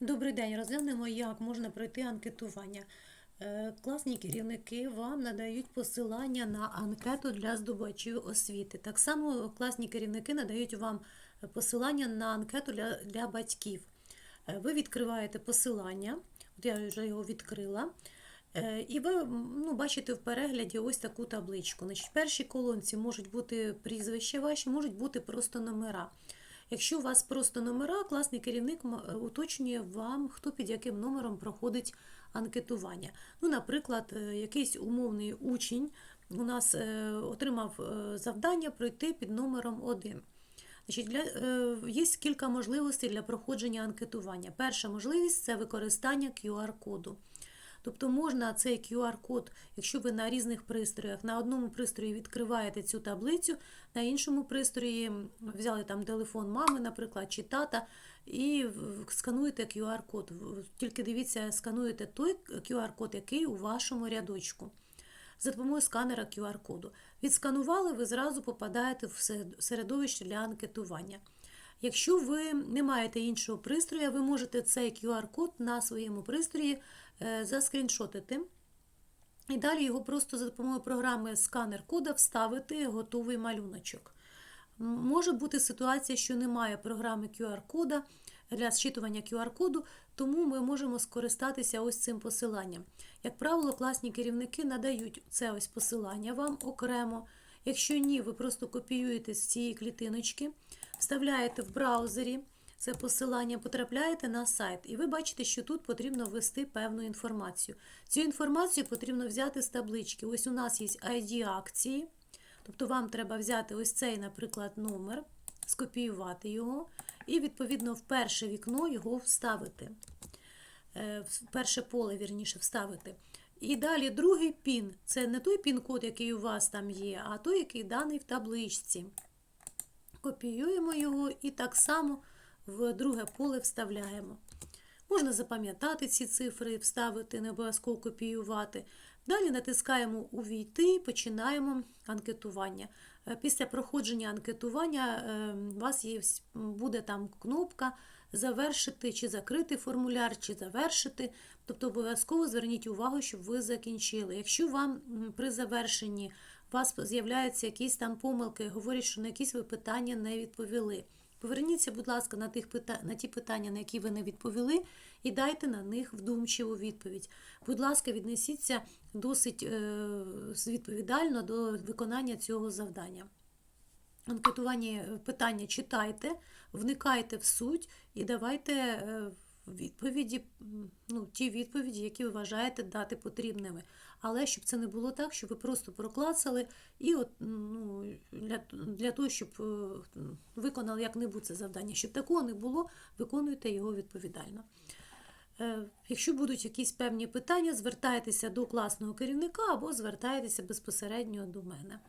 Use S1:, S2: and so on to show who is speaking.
S1: Добрий день. Розглянемо, як можна пройти анкетування. Е, Класні керівники вам надають посилання на анкету для здобувачів освіти. Так само класні керівники надають вам посилання на анкету для, для батьків. Е, Ви відкриваєте посилання, от я вже його відкрила. Е, І ви ну, бачите в перегляді ось таку табличку. Значить, в першій колонці можуть бути прізвища ваші, можуть бути просто номера. Якщо у вас просто номера, класний керівник е, уточнює вам, хто під яким номером проходить анкетування. Ну, наприклад, е, якийсь умовний учень у нас е, отримав завдання пройти під номером 1. Значить, для, є кілька можливостей для проходження анкетування. Перша можливість це використання QR-коду. Тобто можна цей QR-код, якщо ви на різних пристроях, на одному пристрої відкриваєте цю таблицю, на іншому пристрої взяли там телефон мами, наприклад, чи тата, і скануєте QR-код. Тільки дивіться, скануєте той QR-код, який у вашому рядочку. За допомогою сканера QR-коду. Відсканували, ви зразу попадаєте в середовище для анкетування. Якщо ви не маєте іншого пристрою, ви можете цей QR-код на своєму пристрої е, заскріншотити. І далі його просто за допомогою програми сканер кода вставити готовий малюночок. Може бути ситуація, що немає програми QR-кода для зчитування QR-коду, тому ми можемо скористатися ось цим посиланням. Як правило, класні керівники надають це ось посилання вам окремо. Якщо ні, ви просто копіюєте з цієї клітиночки, вставляєте в браузері це посилання, потрапляєте на сайт, і ви бачите, що тут потрібно ввести певну інформацію. Цю інформацію потрібно взяти з таблички. Ось у нас є ID акції. Тобто вам треба взяти ось цей, наприклад, номер, скопіювати його і, відповідно, в перше вікно його вставити. Е, В перше поле, вірніше, вставити. І далі другий пін. Це не той пін-код, який у вас там є, а той, який даний в табличці. Копіюємо його і так само в друге поле вставляємо. Можна запам'ятати ці цифри, вставити, не обов'язково копіювати. Далі натискаємо Увійти починаємо анкетування. Е, Після проходження анкетування е, у вас є, буде там кнопка Завершити чи закрити формуляр, чи завершити. Тобто обов'язково зверніть увагу, щоб ви закінчили. Якщо вам при завершенні у вас з'являються якісь там помилки, говорять, що на якісь ви питання не відповіли. Поверніться, будь ласка, на, тих пита... на ті питання, на які ви не відповіли, і дайте на них вдумчиву відповідь. Будь ласка, віднесіться досить е... відповідально до виконання цього завдання. Анкетування е, питання читайте, вникайте в суть і давайте е, відповіді, ну, ті відповіді, які ви вважаєте дати потрібними. Але щоб це не було так, щоб ви просто проклацали і от, ну, для, для того, щоб е, виконали як-небудь це завдання. Щоб такого не було, виконуйте його відповідально. Е, Якщо будуть якісь певні питання, звертайтеся до класного керівника або звертайтеся безпосередньо до мене.